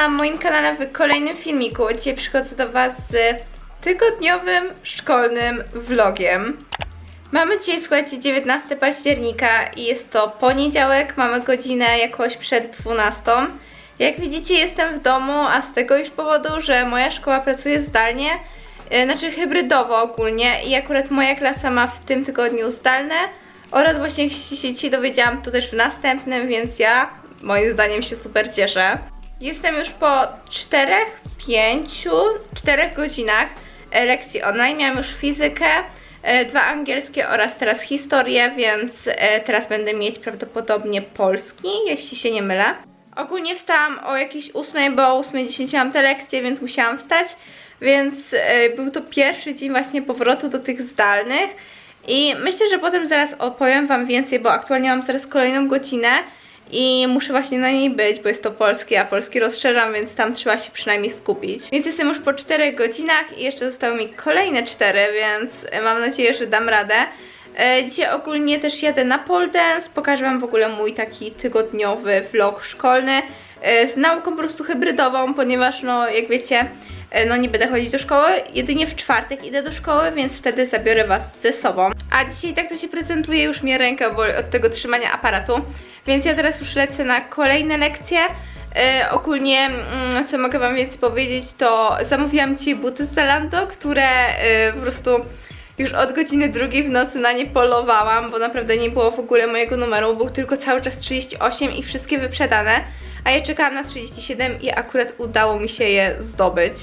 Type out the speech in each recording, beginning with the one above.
Na moim kanale w kolejnym filmiku. Dzisiaj przychodzę do Was z tygodniowym szkolnym vlogiem. Mamy dzisiaj, słuchajcie, 19 października i jest to poniedziałek, mamy godzinę jakoś przed 12. Jak widzicie jestem w domu, a z tego już powodu, że moja szkoła pracuje zdalnie, yy, znaczy hybrydowo ogólnie i akurat moja klasa ma w tym tygodniu zdalne oraz właśnie się dzisiaj dowiedziałam to też w następnym, więc ja moim zdaniem się super cieszę. Jestem już po 4, 5, 4 godzinach e, lekcji online. Miałam już fizykę, e, dwa angielskie oraz teraz historię, więc e, teraz będę mieć prawdopodobnie polski, jeśli się nie mylę. Ogólnie wstałam o jakieś 8, bo o 8.10 miałam te lekcje, więc musiałam wstać. Więc był to pierwszy dzień właśnie powrotu do tych zdalnych. I myślę, że potem zaraz opowiem Wam więcej, bo aktualnie mam zaraz kolejną godzinę i muszę właśnie na niej być, bo jest to polski, a polski rozszerzam, więc tam trzeba się przynajmniej skupić. Więc jestem już po 4 godzinach i jeszcze zostały mi kolejne 4, więc mam nadzieję, że dam radę. E, Dzisiaj ogólnie też jadę na pole dance, pokażę Wam w ogóle mój taki tygodniowy vlog szkolny z nauką po prostu hybrydową, ponieważ no jak wiecie, e, no nie będę chodzić do szkoły, jedynie w czwartek idę do szkoły, więc wtedy zabiorę Was ze sobą. A dzisiaj tak to się prezentuje, już mnie ręka boli od tego trzymania aparatu, więc ja teraz już lecę na kolejne lekcje. E, ogólnie, mm, co mogę Wam więcej powiedzieć, to zamówiłam dzisiaj buty z Zalando, które e, po prostu już od godziny drugiej w nocy na nie polowałam, bo naprawdę nie było w ogóle mojego numeru, był tylko cały czas 38 i wszystkie wyprzedane, a ja czekałam na 37 i akurat udało mi się je zdobyć.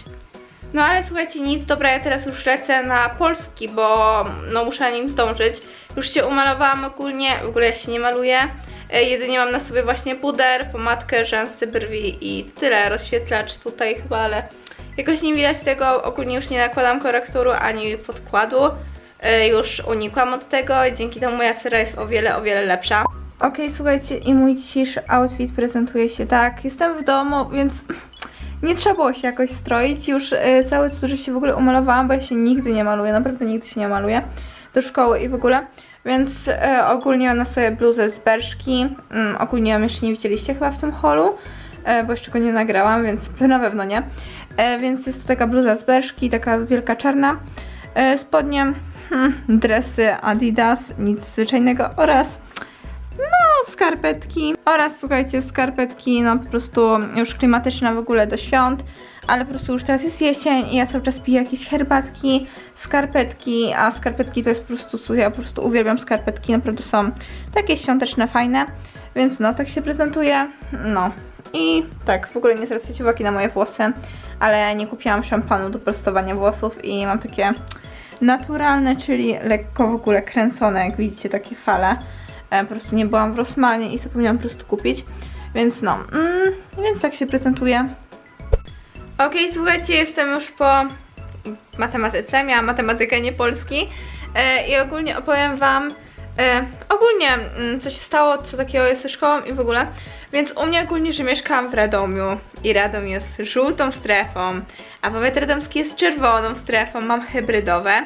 No ale słuchajcie, nic, dobra, ja teraz już lecę na polski, bo no muszę nim zdążyć. Już się umalowałam ogólnie, w ogóle ja się nie maluję. E, jedynie mam na sobie właśnie puder, pomadkę, rzęsy, brwi i tyle. Rozświetlacz tutaj chyba, ale jakoś nie widać tego. Ogólnie już nie nakładam korektoru ani podkładu. E, już unikłam od tego i dzięki temu moja cera jest o wiele, o wiele lepsza. Okej, słuchajcie, i mój dzisiejszy outfit prezentuje się tak. Jestem w domu, więc nie trzeba było się jakoś stroić. Już e, całe cudze się w ogóle umalowałam, bo ja się nigdy nie maluję, naprawdę nigdy się nie maluję do szkoły i w ogóle. Więc e, ogólnie mam na sobie bluzę z Berszki. Mm, ogólnie ją jeszcze nie widzieliście chyba w tym holu, e, bo jeszcze go nie nagrałam, więc na pewno nie. Więc jest to taka bluza z Berszki, taka wielka czarna. E, spodnie, hmm, dresy Adidas, nic zwyczajnego oraz skarpetki. Oraz słuchajcie, skarpetki, no po prostu już klimatyczne w ogóle do świąt, ale po prostu już teraz jest jesień i ja cały czas piję jakieś herbatki, skarpetki, a skarpetki to jest po prostu, co ja po prostu uwielbiam skarpetki, naprawdę są takie świąteczne, fajne, więc no, tak się prezentuje, no. I tak, w ogóle nie zwracajcie uwagi na moje włosy, ale nie kupiłam szampanu do prostowania włosów i mam takie naturalne, czyli lekko w ogóle kręcone, jak widzicie, takie fale. E, po prostu nie byłam w Rossmanie i zapomniałam po prostu kupić. Więc no, mm, więc tak się prezentuje. Okej, słuchajcie, jestem już po matematyce, miałam matematykę, nie polski. E, I ogólnie opowiem Wam e, ogólnie, mm, co się stało, co takiego jest ze szkołą i w ogóle. Więc u mnie ogólnie, że mieszkałam w Radomiu i Radom jest żółtą strefą, a powiat radomski jest czerwoną strefą, mam hybrydowe.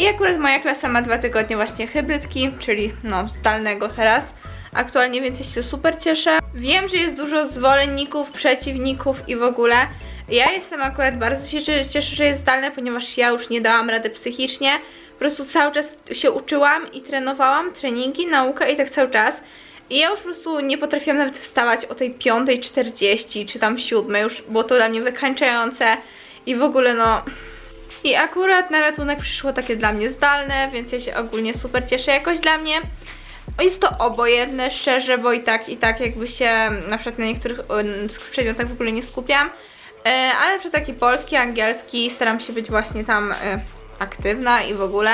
I akurat moja klasa ma dwa tygodnie właśnie hybrydki, czyli no zdalnego teraz. Aktualnie więc się super cieszę. Wiem, że jest dużo zwolenników, przeciwników i w ogóle. Ja jestem akurat bardzo się cie- cieszę, że jest zdalne, ponieważ ja już nie dałam rady psychicznie. Po prostu cały czas się uczyłam i trenowałam, treningi, naukę i tak cały czas. I ja już po prostu nie potrafiłam nawet wstawać o tej 5.40 czy tam 7. Już było to dla mnie wykańczające i w ogóle no... I akurat na ratunek przyszło takie dla mnie zdalne, więc ja się ogólnie super cieszę. Jakoś dla mnie jest to obojętne, szczerze, bo i tak, i tak jakby się na przykład na niektórych przedmiotach w ogóle nie skupiam. E, ale przy taki polski, angielski staram się być właśnie tam e, aktywna i w ogóle,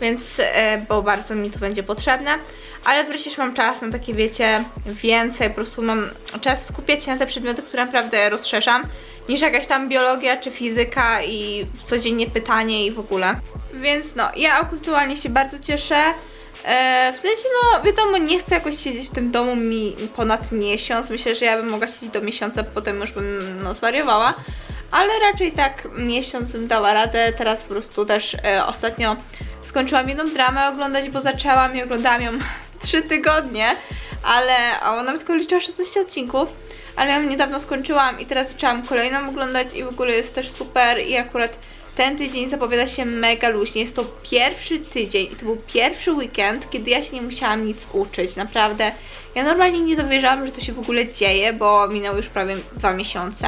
więc, e, bo bardzo mi to będzie potrzebne. Ale wreszcie mam czas na takie, wiecie, więcej, po prostu mam czas skupiać się na te przedmioty, które naprawdę rozszerzam, niż jakaś tam biologia czy fizyka i codziennie pytanie i w ogóle. Więc no, ja aktualnie się bardzo cieszę. E, w sensie, no wiadomo, nie chcę jakoś siedzieć w tym domu mi ponad miesiąc. Myślę, że ja bym mogła siedzieć do miesiąca, potem już bym no, zwariowała. Ale raczej tak miesiąc bym dała radę. Teraz po prostu też e, ostatnio skończyłam jedną dramę oglądać, bo zaczęłam i oglądałam ją 3 tygodnie, ale ona nawet tylko liczyła 16 odcinków. ale ją niedawno skończyłam i teraz zaczęłam kolejną oglądać i w ogóle jest też super i akurat ten tydzień zapowiada się mega luźnie. Jest to pierwszy tydzień i to był pierwszy weekend, kiedy ja się nie musiałam nic uczyć, naprawdę. Ja normalnie nie dowierzałam, że to się w ogóle dzieje, bo minęły już prawie dwa miesiące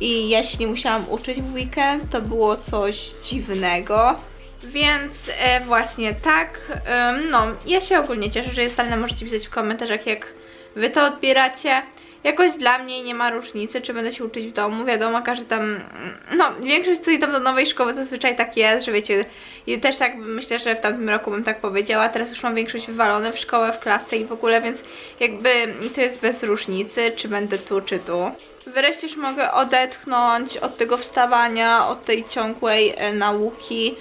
i ja się nie musiałam uczyć w weekend, to było coś dziwnego. Więc e, właśnie tak, em, no ja się ogólnie cieszę, że jest zdalne, możecie pisać w komentarzach jak wy to odbieracie. Jakoś dla mnie nie ma różnicy, czy będę się uczyć w domu, wiadomo, każdy tam, no większość co idą do nowej szkoły zazwyczaj tak jest, że wiecie, i też tak myślę, że w tamtym roku bym tak powiedziała, teraz już mam większość wywalone w szkołę, w klasę i w ogóle, więc jakby mi to jest bez różnicy, czy będę tu, czy tu. Wreszcie już mogę odetchnąć od tego wstawania, od tej ciągłej e, nauki.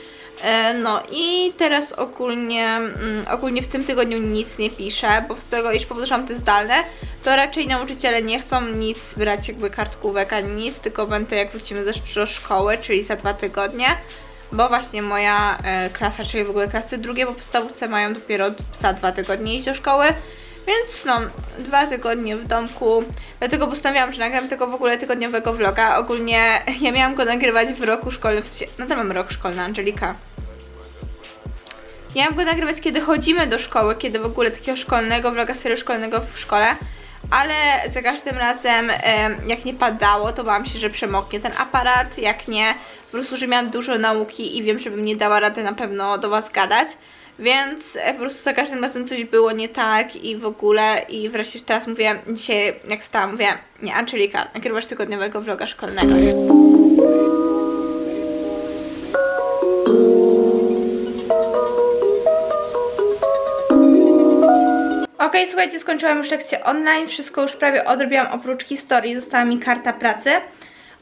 E, No i teraz ogólnie, mm, ogólnie w tym tygodniu nic nie piszę, bo z tego iż mam te zdalne, to raczej nauczyciele nie chcą nic brać jakby kartkówek ani nic, tylko będę jak wrócimy do szkoły, czyli za dwa tygodnie, bo właśnie moja e, klasa, czyli w ogóle klasy drugie po podstawówce mają dopiero za dwa tygodnie iść do szkoły, więc no, dwa tygodnie w domku. Dlatego postanowiłam, że nagram tego w ogóle tygodniowego vloga. Ogólnie ja miałam go nagrywać w roku szkolnym. No to mam rok szkolny, Angelika. Miałam go nagrywać, kiedy chodzimy do szkoły, kiedy w ogóle takiego szkolnego vloga, serio szkolnego w szkole. Ale za każdym razem, em, jak nie padało, to bałam się, że przemoknie ten aparat. Jak nie, po prostu, że miałam dużo nauki i wiem, że bym nie dała rady na pewno do Was gadać. Więc e, po prostu za każdym razem coś było nie tak i w ogóle i wreszcie teraz mówię, dzisiaj jak wstałam, mówię, nie Angelika, nagrywasz tygodniowego vloga szkolnego. Okej, słuchajcie, skończyłam już lekcję online, wszystko już prawie odrobiłam oprócz historii, została mi karta pracy.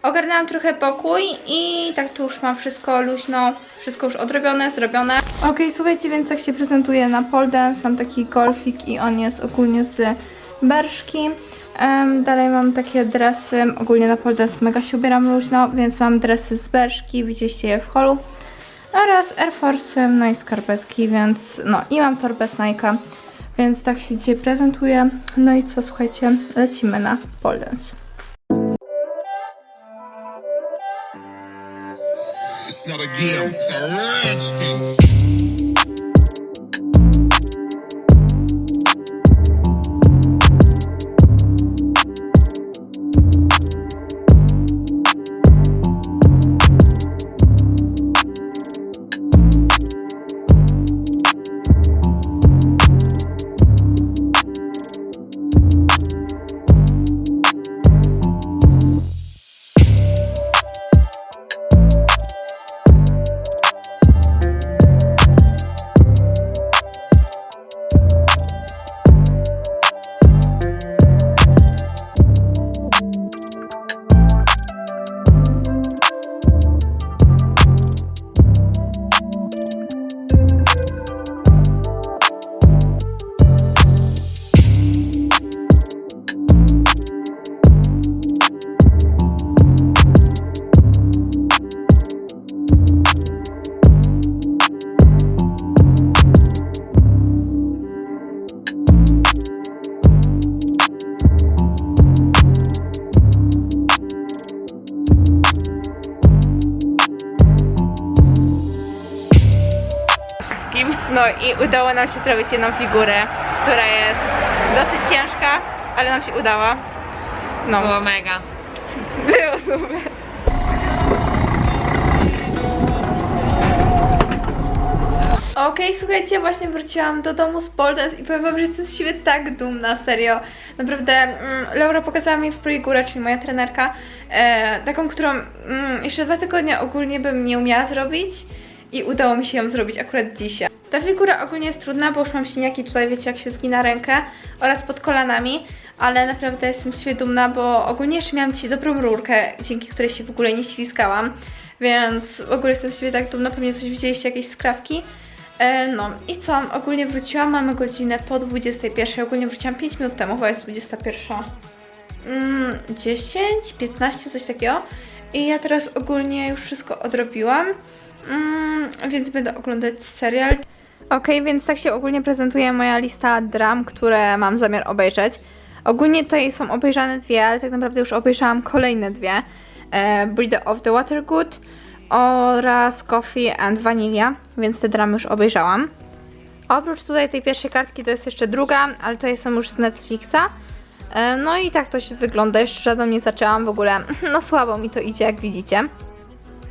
Ogarnęłam trochę pokój i tak tu już mam wszystko luźno, wszystko już odrobione, zrobione. Okej, słuchajcie, więc tak się prezentuje na pole dance, mam taki golfik i on jest ogólnie z berszki. Em, dalej mam takie dresy, ogólnie na pole dance mega się ubieram luźno, więc mam dresy z berszki, widzieliście je w holu. Oraz Air Force, no i skarpetki, więc no i mam torbę z Nike'a. Więc tak się dzisiaj prezentuję. No i co, słuchajcie, lecimy na pole dance. Yeah, it's a rich thing. Nam się zrobić jedną figurę, która jest dosyć ciężka, ale nam się udała. No, Było mega. było super. Okej, słuchajcie, właśnie wróciłam do domu z Poldens i powiem wam, że jestem z siebie tak dumna, serio. Naprawdę, mm, Laura pokazała mi w figurę, czyli moja trenerka, e, taką, którą mm, jeszcze dwa tygodnie ogólnie bym nie umiała zrobić i udało mi się ją zrobić akurat dzisiaj. Ta figura ogólnie jest trudna, bo już mam siniaki tutaj, wiecie, jak się zgina rękę oraz pod kolanami, ale naprawdę jestem z siebie dumna, bo ogólnie jeszcze miałam dzisiaj dobrą rurkę, dzięki której się w ogóle nie śliskałam, więc w ogóle jestem z siebie tak dumna, pewnie coś widzieliście, jakieś skrawki. E, no i co, ogólnie wróciłam, mamy godzinę po 21, ogólnie wróciłam 5 minut temu, chyba jest 21. Mm, 10, 15, coś takiego. I ja teraz ogólnie już wszystko odrobiłam, mm, więc będę oglądać serial. Okej, więc tak się ogólnie prezentuje moja lista dram, które mam zamiar obejrzeć. Ogólnie tutaj są obejrzane dwie, ale tak naprawdę już obejrzałam kolejne dwie. E, Breed of the Watergood oraz Coffee and Vanilla, więc te dramy już obejrzałam. Oprócz tutaj tej pierwszej kartki to jest jeszcze druga, ale to są już z Netflixa. E, No i tak to się wygląda, jeszcze żadną nie zaczęłam w ogóle. No słabo mi to idzie, jak widzicie.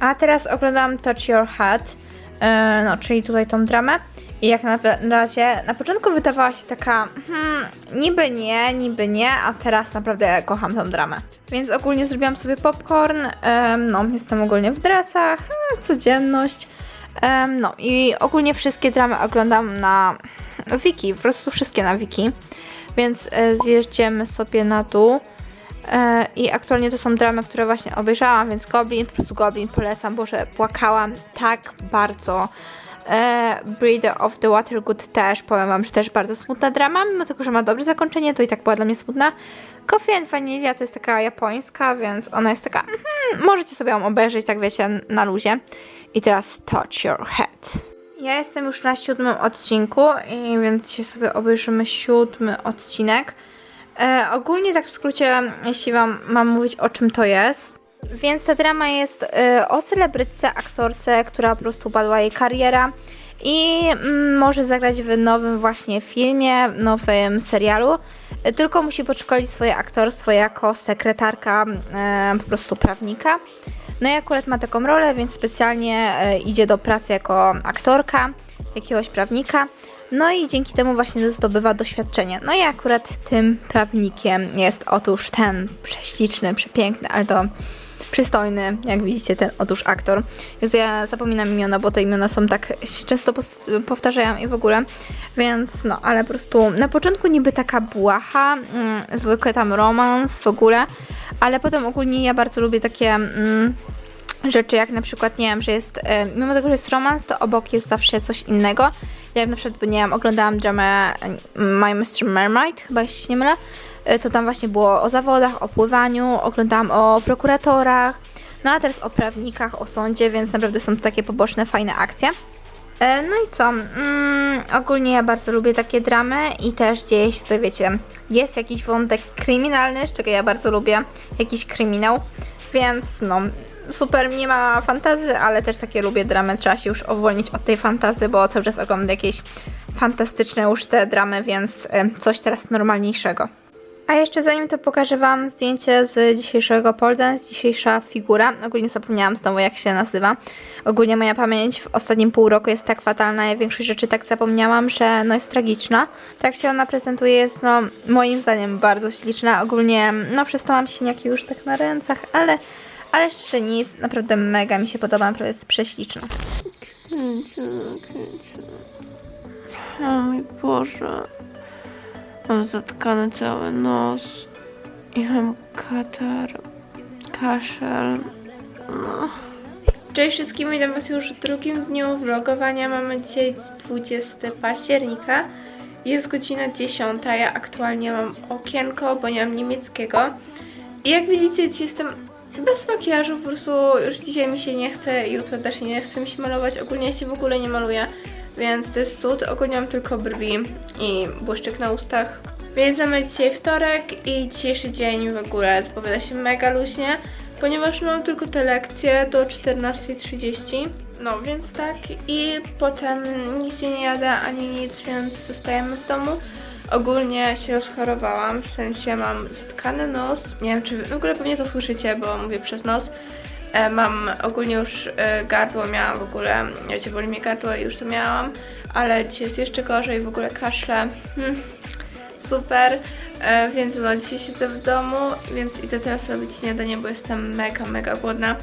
A teraz oglądam Touch Your Head, e, no czyli tutaj tą dramę. I jak na razie, na początku wydawała się taka, hmm, niby nie, niby nie, a teraz naprawdę kocham tą dramę. Więc ogólnie zrobiłam sobie popcorn, em, no jestem ogólnie w dresach, e, codzienność. Em, no i ogólnie wszystkie dramy oglądam na wiki, po prostu wszystkie na wiki. Więc e, zjeżdżamy sobie na dół. E, I aktualnie to są dramy, które właśnie obejrzałam, więc Goblin, po prostu Goblin polecam, bo że płakałam tak bardzo. E, Breed of the Watergood też, powiem wam, że też bardzo smutna drama, mimo tego, że ma dobre zakończenie, to i tak była dla mnie smutna. Coffee and Vanilla to jest taka japońska, więc ona jest taka, mhm, możecie sobie ją obejrzeć, tak wiecie, na luzie. I teraz Touch Your Head. Ja jestem już na siódmym odcinku, i więc dzisiaj sobie obejrzymy siódmy odcinek. E, ogólnie tak w skrócie, jeśli wam mam mówić o czym to jest. Więc ta drama jest e, o celebrytce, aktorce, która po prostu upadła jej kariera i mm, może zagrać w nowym właśnie filmie, nowym serialu. E, tylko musi podszkolić swoje aktorstwo jako sekretarka e, po prostu prawnika. No i akurat ma taką rolę, więc specjalnie e, idzie do pracy jako aktorka jakiegoś prawnika. No i dzięki temu właśnie zdobywa doświadczenie. No i akurat tym prawnikiem jest otóż ten prześliczny, przepiękny, ale to przystojny, jak widzicie, ten otóż aktor. Jezu, ja zapominam imiona, bo te imiona są tak często powtarzają i w ogóle. Więc no, ale po prostu na początku niby taka błaha, mm, zwykły tam romans w ogóle, ale potem ogólnie ja bardzo lubię takie... Mm, rzeczy, jak na przykład, nie wiem, że jest, mimo tego, że jest romans, to obok jest zawsze coś innego. Jak na przykład, nie wiem, oglądałam dramę My Mr. Mermaid, chyba jeśli się nie mylę, e, to tam właśnie było o zawodach, o pływaniu, oglądałam o prokuratorach, no a teraz o prawnikach, o sądzie, więc naprawdę są to takie poboczne, fajne akcje. E, No i co? Mm, ogólnie ja bardzo lubię takie dramy i też dzieje się tutaj, wiecie, jest jakiś wątek kryminalny, z czego ja bardzo lubię, jakiś kryminał, więc no, super nie ma fantazy, ale też takie lubię dramy, trzeba się już uwolnić od tej fantazy, bo cały czas oglądam jakieś fantastyczne już te dramy, więc coś teraz normalniejszego. A jeszcze zanim to pokażę Wam zdjęcie z dzisiejszego pole dance, dzisiejsza figura. Ogólnie zapomniałam znowu jak się nazywa. Ogólnie moja pamięć w ostatnim pół roku jest tak fatalna, ja większość rzeczy tak zapomniałam, że no jest tragiczna. Tak się ona prezentuje, jest no moim zdaniem bardzo śliczna. Ogólnie no przestałam siniaki już tak na rękach, ale, ale szczerze nic, naprawdę mega mi się podoba, naprawdę jest prześliczna. O mój Boże. Mam zatkany cały nos. I mam katar, kaszel. No. Cześć wszystkim, witam Was już w drugim dniu vlogowania. Mamy dzisiaj 20 października. Jest godzina 10. Ja aktualnie mam okienko, bo nie mam niemieckiego. I jak widzicie, dzisiaj jestem bez makijażu, po prostu już dzisiaj mi się nie chce, jutro też nie chce mi się malować. Ogólnie się w ogóle nie maluję, więc to jest cud. Ogólnie mam tylko brwi i błyszczyk na ustach. Więc mamy dzisiaj wtorek i dzisiejszy dzień w ogóle zapowiada się mega luźnie, ponieważ mam tylko te lekcje do 14.30. No więc tak i potem nigdzie nie jadę ani nic, więc zostajemy w domu. Ogólnie się rozchorowałam, w sensie mam zatkany nos. Nie wiem, czy w ogóle pewnie to słyszycie, bo mówię przez nos. E, mam ogólnie już e, gardło, miałam w ogóle, wiecie, boli mnie gardło i już to miałam, ale dzisiaj jest jeszcze gorzej, w ogóle kaszle. Hmm, super, e, więc no dzisiaj siedzę w domu, więc idę teraz robić śniadanie, bo jestem mega, mega głodna.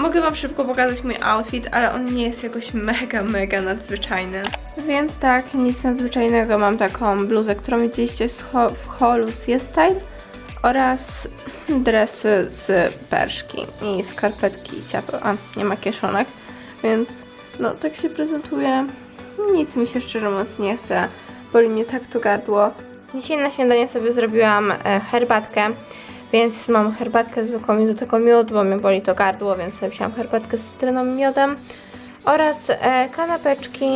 Mogę wam szybko pokazać mój outfit, ale on nie jest jakoś mega, mega nadzwyczajny. Więc tak, nic nadzwyczajnego. Mam taką bluzę, którą widzieliście w holu z Style oraz dresy z perszki i skarpetki ciapy. A, nie ma kieszonek, więc no tak się prezentuje. Nic mi się szczerze mówiąc nie chce. Boli mnie tak to gardło. Dzisiaj na śniadanie sobie zrobiłam e, herbatkę, więc mam herbatkę zwykłą i do tego miód, bo mnie boli to gardło, więc sobie wziąłam herbatkę z cytryną i miodem. Oraz e, kanapeczki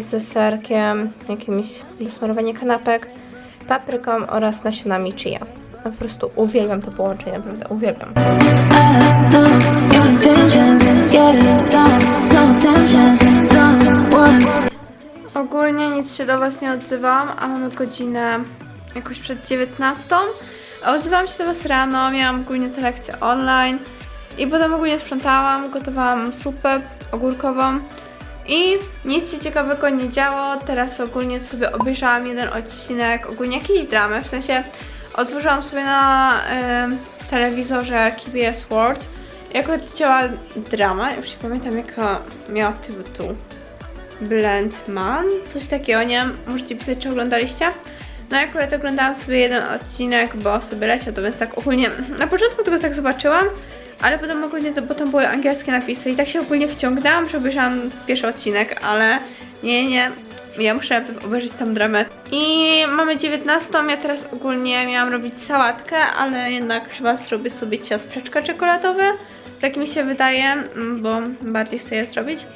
z serkiem, jakimiś do smarowania kanapek. papryką oraz nasionami chia. Po prostu uwielbiam to połączenie, naprawdę uwielbiam. Ogólnie nic się do Was nie odzywam, a mamy godzinę jakoś przed 19. Odzywałam się do Was rano, miałam ogólnie te lekcje online i potem ogólnie sprzątałam, gotowałam supę ogórkową i nic się ciekawego nie działo. Teraz ogólnie sobie obejrzałam jeden odcinek, ogólnie jakiejś dramy, w sensie otworzyłam sobie na em, telewizorze KBS World jako działa drama, już nie pamiętam jaka miała tytuł. Blendman, coś takiego, nie wiem, możecie pisać, czy oglądaliście. No ja akurat oglądałam sobie jeden odcinek, bo sobie leciał, to więc tak ogólnie, na początku tego tak zobaczyłam, ale potem ogólnie, bo tam były angielskie napisy i tak się ogólnie wciągnęłam, że obejrzałam pierwszy odcinek, ale nie, nie, ja muszę obejrzeć tam dramę. I mamy 19, ja teraz ogólnie miałam robić sałatkę, ale jednak chyba zrobię sobie ciasteczka czekoladowe, tak mi się wydaje, mm, bo bardziej chcę je zrobić.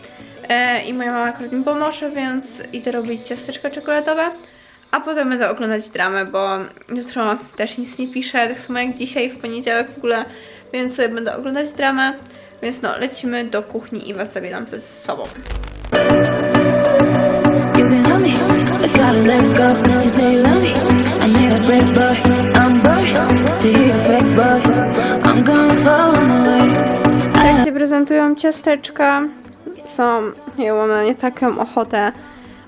E, I moja mama akurat mi pomoże, więc idę robić ciasteczka czekoladowe. A potem będę oglądać dramę, bo jutro też nic nie piszę, tak samo jak dzisiaj, w poniedziałek w ogóle, więc sobie będę oglądać dramę. Więc no, lecimy do kuchni i Was zabieram ze sobą. Tak się prezentują ciasteczka. Są, nie wiem, mam na nie taką ochotę.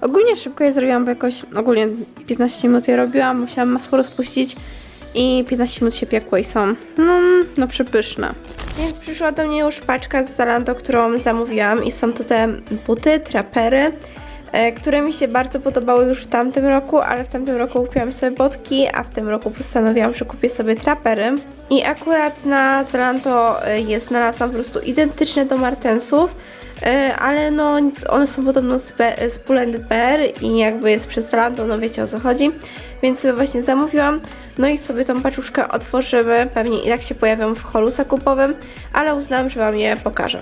Ogólnie szybko je zrobiłam, bo jakoś ogólnie 15 minut je robiłam, musiałam masło rozpuścić i 15 minut się piekło i są no, no przepyszne. Więc przyszła do mnie już paczka z Zalando, którą zamówiłam i są to te buty, trapery, które mi się bardzo podobały już w tamtym roku, ale w tamtym roku kupiłam sobie botki, a w tym roku postanowiłam, że kupię sobie trapery. I akurat na Zalando e, je znalazłam po prostu identyczne do Martensów, e, ale no one są podobno z, Be- z Pull Bear i jakby jest przez Zalando, no wiecie o co chodzi. Więc sobie właśnie zamówiłam, no i sobie tą paczuszkę otworzymy, pewnie i tak się pojawią w holu zakupowym, ale uznałam, że Wam je pokażę.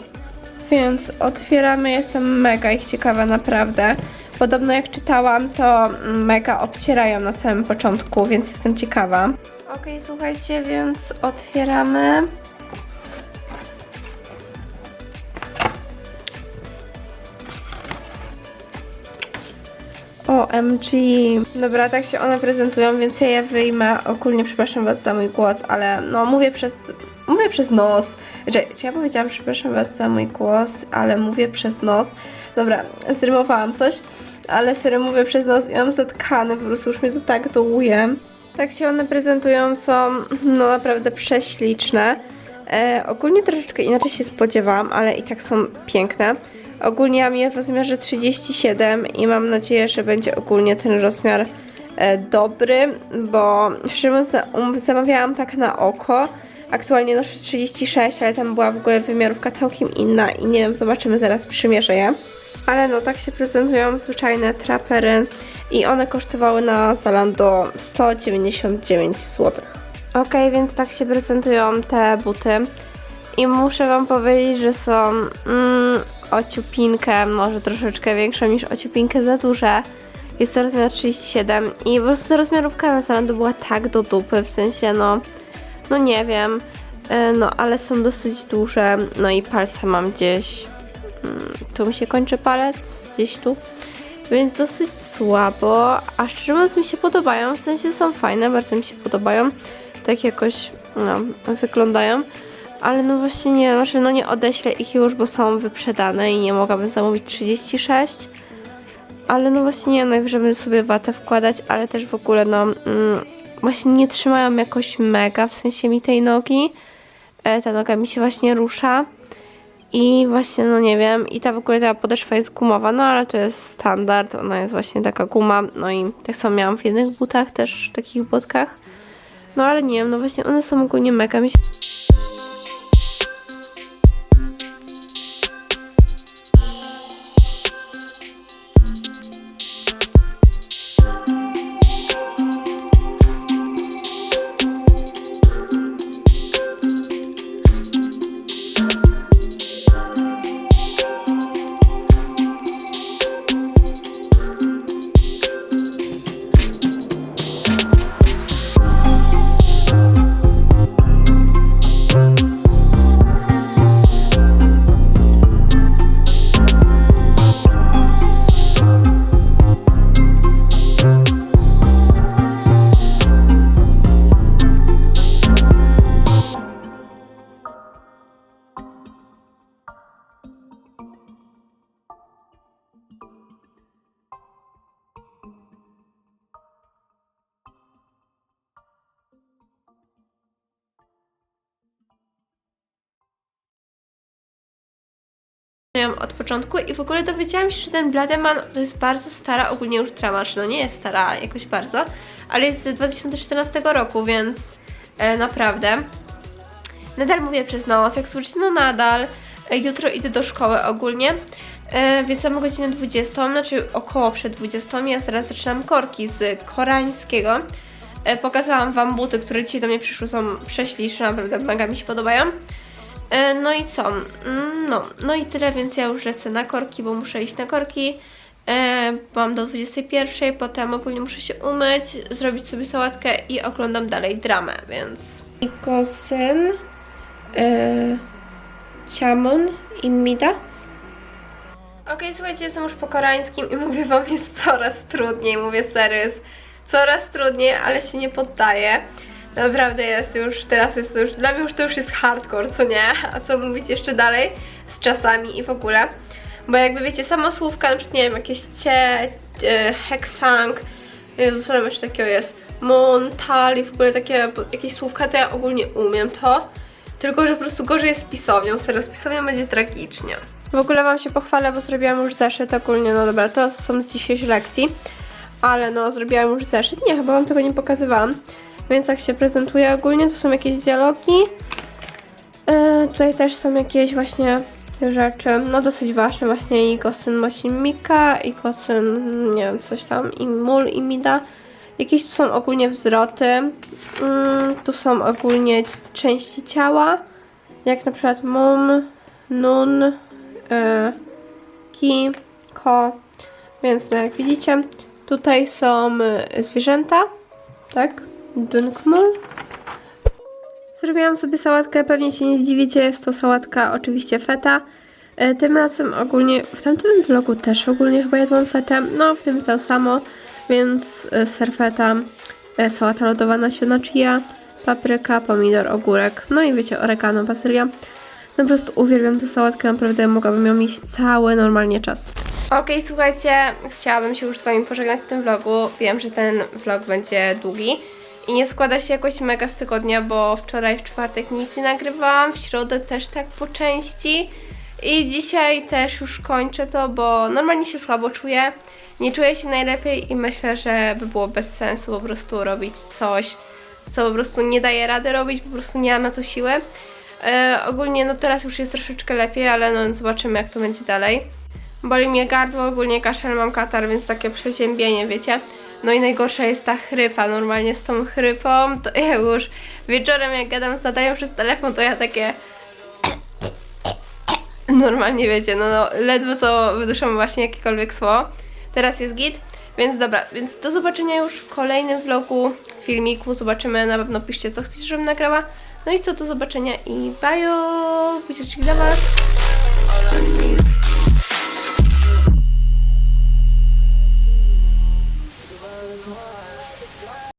Więc otwieramy, jestem mega ich ciekawa naprawdę. Podobno jak czytałam, to mega obcierają na samym początku, więc jestem ciekawa. Ok, słuchajcie, więc otwieramy. OMG. Dobra, tak się one prezentują, więc ja je wyjmę. Ogólnie przepraszam Was za mój głos, ale no mówię przez, mówię przez nos. Czy, czy ja powiedziałam, przepraszam Was za mój głos, ale mówię przez nos. Dobra, zrymowałam coś, ale serio mówię przez nos i mam zatkane, po prostu już mnie to tak dołuje. Tak się one prezentują, są no naprawdę prześliczne. E, ogólnie troszeczkę inaczej się spodziewałam, ale i tak są piękne. Ogólnie ja je w rozmiarze 37 i mam nadzieję, że będzie ogólnie ten rozmiar e, dobry, bo szczerze mówiąc za- zamawiałam tak na oko. Aktualnie noszę 36, ale tam była w ogóle wymiarówka całkiem inna i nie wiem, zobaczymy, zaraz przymierzę je. Ale no, tak się prezentują zwyczajne trapery i one kosztowały na Zalando 199 zł. Ok, więc tak się prezentują te buty. I muszę Wam powiedzieć, że są mm, ociupinkę, może troszeczkę większą niż ociupinkę za duże. Jest to rozmiar 37 i po prostu rozmiarówka na Zalando była tak do dupy, w sensie no, no nie wiem, e, no ale są dosyć duże, no i palce mam gdzieś, mm, tu mi się kończy palec, gdzieś tu, więc dosyć słabo, a szczerze mówiąc mi się podobają, w sensie są fajne, bardzo mi się podobają, tak jakoś, no, wyglądają. Ale no właśnie nie, znaczy no nie odeślę ich już, bo są wyprzedane i nie mogłabym zamówić 36. Ale no właśnie nie, najwyżej będę sobie watę wkładać, ale też w ogóle no mm, właśnie nie trzymają jakoś mega, w sensie mi tej nogi. E, ta noga mi się właśnie rusza. I właśnie, no nie wiem, i ta w ogóle ta podeszwa jest gumowa, no ale to jest standard, ona jest właśnie taka guma, no i tak samo miałam w jednych butach, też takich botkach. No ale nie wiem, no właśnie one są ogólnie mega, mi się oglądałam od początku i w ogóle dowiedziałam się, że ten Blademan to jest bardzo stara ogólnie już drama, czy no nie jest stara jakoś bardzo, ale jest z 2014 roku, więc e, naprawdę. Nadal mówię przez noc, jak słyszycie, no nadal. E, Jutro idę do szkoły ogólnie, e, więc mamy godzinę 20, znaczy około przed 20. Ja zaraz zaczynam korki z koreańskiego. E, pokazałam Wam buty, które dzisiaj do mnie przyszły, są prześliczne, naprawdę mega mi się podobają. E, no i co? Mm, No, no i tyle, więc ja już lecę na korki, bo muszę iść na korki. E, mam do 21, potem ogólnie muszę się umyć, zrobić sobie sałatkę i oglądam dalej dramę, więc... Kosen, e, Ciamon i Mida. Okej, słuchajcie, jestem już po koreańskim i mówię wam, jest coraz trudniej, mówię serio, coraz trudniej, ale się nie poddaję. Naprawdę jest już, teraz jest już, dla mnie już to już jest hardcore, co nie? A co mówić jeszcze dalej z czasami i w ogóle. Bo jakby wiecie, samo słówka, na przykład nie wiem, jakieś cie, e, heksang, Jezu, tam jeszcze takiego jest, mon, tal i w ogóle takie jakieś słówka, to ja ogólnie umiem to. Tylko, że po prostu gorzej jest z pisownią, serio, z pisownią będzie tragicznie. W ogóle Wam się pochwalę, bo zrobiłam już zeszyt ogólnie, no dobra, to są z dzisiejszej lekcji. Ale no, zrobiłam już zeszyt, nie, chyba Wam tego nie pokazywałam. Więc jak się prezentuje. Ogólnie, to są jakieś dialogi. Yy, tutaj też są jakieś właśnie rzeczy, no dosyć ważne właśnie. I Gosyn Mosin Mika i Gosyn, nie wiem, coś tam, i Mul i Mida. Jakieś tu są ogólnie wzroty, mm, tu są ogólnie części ciała, jak na przykład mum, nun, y, ki, ko, więc no jak widzicie, tutaj są y, zwierzęta, tak, dunkmul. Zrobiłam sobie sałatkę, pewnie się nie zdziwicie, jest to sałatka oczywiście feta. E, Tym razem ogólnie, w tamtym vlogu też ogólnie chyba jadłam fetę, no w tym to samo, więc e, ser feta, e, sałata lodowa nasiona chia, papryka, pomidor, ogórek, no i wiecie, oregano, bazylia. No po prostu uwielbiam tę sałatkę, naprawdę mogłabym ją mieć cały normalnie czas. Okej, słuchajcie, chciałabym się już z Wami pożegnać w tym vlogu. Wiem, że ten vlog będzie długi i nie składa się jakoś mega z tygodnia, bo wczoraj w czwartek nic nie nagrywałam, w środę też tak po części i dzisiaj też już kończę to, bo normalnie się słabo czuję, nie czuję się najlepiej i myślę, że by było bez sensu po prostu robić coś, co po prostu nie daje rady robić, po prostu nie mam na to siły. E, ogólnie no teraz już jest troszeczkę lepiej, ale no zobaczymy jak to będzie dalej. Boli mnie gardło, ogólnie kaszel, mam katar, więc takie przeziębienie, wiecie. No i najgorsza jest ta chrypa, normalnie z tą chrypą, to ja już wieczorem jak gadam z Natają przez telefon, to ja takie... Normalnie wiecie, no, no ledwo co wyduszam właśnie jakiekolwiek słowo. Teraz jest git, więc dobra, więc do zobaczenia już w kolejnym vlogu, filmiku, zobaczymy, na pewno piszcie co chcecie, żebym nagrała. No i co, do zobaczenia i bajo, buziaczki dla was.